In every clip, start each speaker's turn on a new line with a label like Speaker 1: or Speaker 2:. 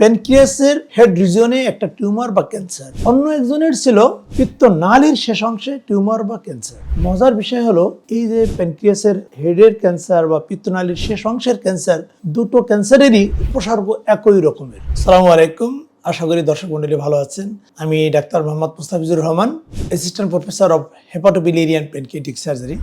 Speaker 1: প্যানক্রিয়াসের head রিজিয়নে একটা tumour বা cancer অন্য একজনের ছিল পিত্ত নালীর শেষ অংশে টিউমার বা ক্যান্সার মজার বিষয় হলো, এই যে প্যানক্রিয়াসের হেডের ক্যান্সার বা পিত্তনালীর শেষ অংশের ক্যান্সার দুটো ক্যান্সারেরই উপসর্গ একই রকমের। সালামু আলাইকুম। আশা করি দর্শক মন্ডলী ভালো আছেন। আমি doctor Mohammad Mustafizur Rahman assistant professor of hepatobiliary pancreatic surgery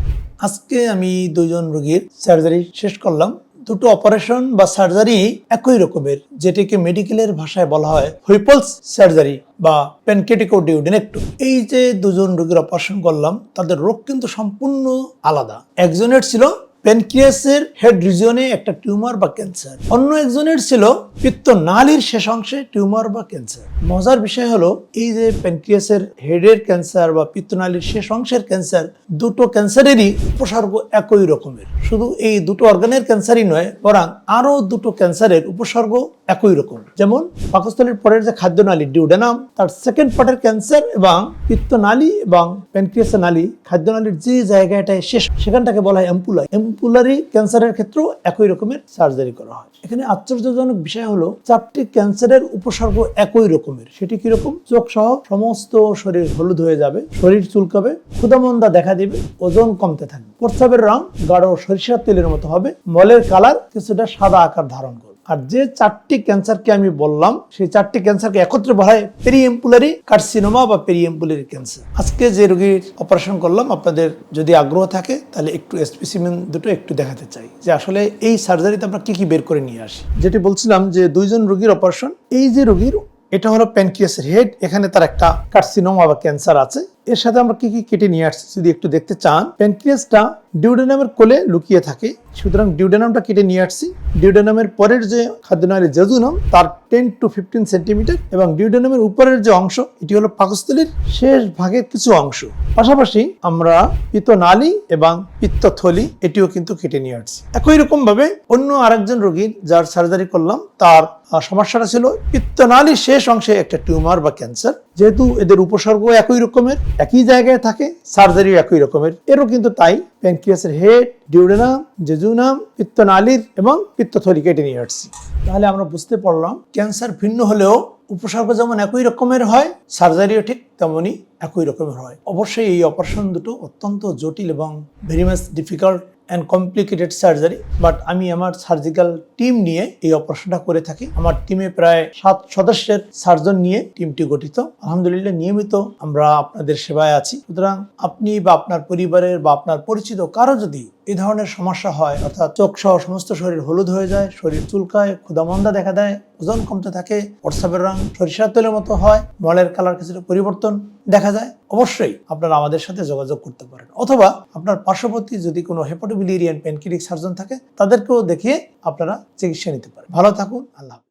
Speaker 1: আজকে আমি দুজন রোগীর সার্জারি শেষ করলাম। দুটো অপারেশন বা সার্জারি একই রকমের, যেটিকে মেডিকেলের ভাষায় বলা হয় হুইপলস সার্জারি বা প্যানকেটিকো ডিউডেনেক্টো এই যে দুজন রোগীর অপারেশন করলাম, তাদের রোগ কিন্তু সম্পূর্ণ আলাদা। একজনের ছিল প্যানক্রিয়াসের হেড রিজিয়নে একটা টিউমার বা ক্যান্সার। অন্য একজনের ছিল পিত্ত নালীর শেষ অংশে টিউমার বা ক্যান্সার। মজার বিষয় হলো, এই যে প্যানক্রিয়াসের হেডের ক্যান্সার বা পিত্তনালীর শেষ অংশের ক্যান্সার, দুটো ক্যান্সারেরই উপসর্গ একই রকমের। শুধু এই দুটো অর্গানের ক্যান্সারই নয়, বরং আরও দুটো ক্যান্সারের উপসর্গ একই রকম। যেমন পাকস্থলীর পরের যে খাদ্যনালী ডিউডেনাম, তার সেকেন্ড পার্টের ক্যান্সার এবং পিত্তনালী এবং প্যানক্রিয়াসের নালী, খাদ্যনালীর যে জায়গাটায় শেষ, সেখানটাকে বলা হয় এম্পুলাই এম্পুলারি ক্যান্সারের ক্ষেত্রেও একই রকমের সার্জারি করা হয়। এখানে আশ্চর্যজনক বিষয় হলো, চারটি ক্যান্সারের উপসর্গ একই রকমের। সেটি কীরকম? চোখ সহ সমস্ত শরীর হলুদ হয়ে যাবে, শরীর চুলকাবে ক্ষুদামন্দা দেখা দিবে, ওজন কমতে থাকবে। প্রস্রাবের রং গাঢ় সরিষার তেলের মতো হবে। মলের কালার কিছুটা সাদা আকার ধারণ করবে। আর যে চারটি ক্যান্সারকে আমি বললাম, সেই চারটি ক্যান্সারকে একত্রে বলা হয় পেরিএম্পুলারি কার্সিনোমা বা পেরিএম্পুলারি ক্যান্সার আজকে যে রোগীর অপারেশন করলাম, আপনাদের যদি আগ্রহ থাকে, তাহলে একটু স্পেসিমেন দুটো একটু দেখাতে চাই যে আসলে এই সার্জারিতে আমরা কি কি বের করে নিয়ে আসি। যেটি বলছিলাম যে দুইজন রোগীর অপারেশন এই যে রোগীর, এটা হলো প্যানক্রিয়াসের হেড এখানে তার একটা কার্সিনোমা বা ক্যান্সার আছে। এর সাথে আমরা কি কি কেটে নিয়ে আসছি যদি একটু দেখতে চান প্যানক্রিয়াসটা ডিউডেনামের কোলে লুকিয়ে থাকে। সুতরাং ডিউডেনামটা কেটে নিয়ে আসছি। ডিউডেনামের পরের যে খাদ্যনালী জেজুনাম তার টেন টু ফিফটিন সেন্টিমিটার এবং ডিউডেনামের উপরের যে অংশ, এটি হলো পাকস্থলীর শেষ ভাগের কিছু অংশ। পাশাপাশি আমরা পিত্তনালী এবং পিত্তথলি, এটিও কিন্তু কেটে নিয়ে আসছি। একই রকম ভাবে অন্য আরেকজন রোগীর যার সার্জারি করলাম, তার সমস্যাটা ছিল পিত্তনালীর শেষ অংশে একটা টিউমার বা ক্যান্সার যেহেতু এদের উপসর্গ একই রকমের একই জায়গায় থাকে সার্জারি একই রকমের। এরও কিন্তু তাই প্যানক্রিয়াসের হেড ডিউডেনাম জেজুনাম পিত্তনালীর এবং পিত্তথলি কেটে নিয়ে আসছি তাহলে আমরা বুঝতে পারলাম ক্যান্সার ভিন্ন হলেও উপসর্গ যেমন একই রকমের হয় সার্জারিও ঠিক তেমনই একই রকমের হয়। অবশ্যই এই অপারেশন দুটো অত্যন্ত জটিল এবং very much difficult and complicated surgery but আমি আমার সার্জিক্যাল টিম নিয়ে এই অপারেশনটা করে থাকি। আমার টিমে প্রায় সাত সদস্যের সার্জন নিয়ে টিমটি গঠিত। আলহামদুলিল্লাহ নিয়মিত আমরা আপনাদের সেবায় আছি। সুতরাং আপনি বা আপনার পরিবারের বা আপনার পরিচিত কারও যদি এই ধরনের সমস্যা হয়, অর্থাৎ চোখ সহ সমস্ত শরীর হলুদ হয়ে যায়, শরীর চুলকায়, ক্ষুদামন্দা দেখা দেয়, ওজন কমতে থাকে হোয়াটসঅ্যাপের রং সরিষার তেলের মতো হয়, মলের কালার কিছুটা পরিবর্তন দেখা যায়, অবশ্যই আপনারা আমাদের সাথে যোগাযোগ করতে পারেন অথবা আপনার পার্শ্ববর্তী যদি কোনো হেপাটোবিলিরিয়ান প্যানক্রিটিক সার্জন থাকে, তাদেরকেও দেখিয়ে আপনারা চিকিৎসা নিতে পারেন ভালো থাকুন, আল্লাহ।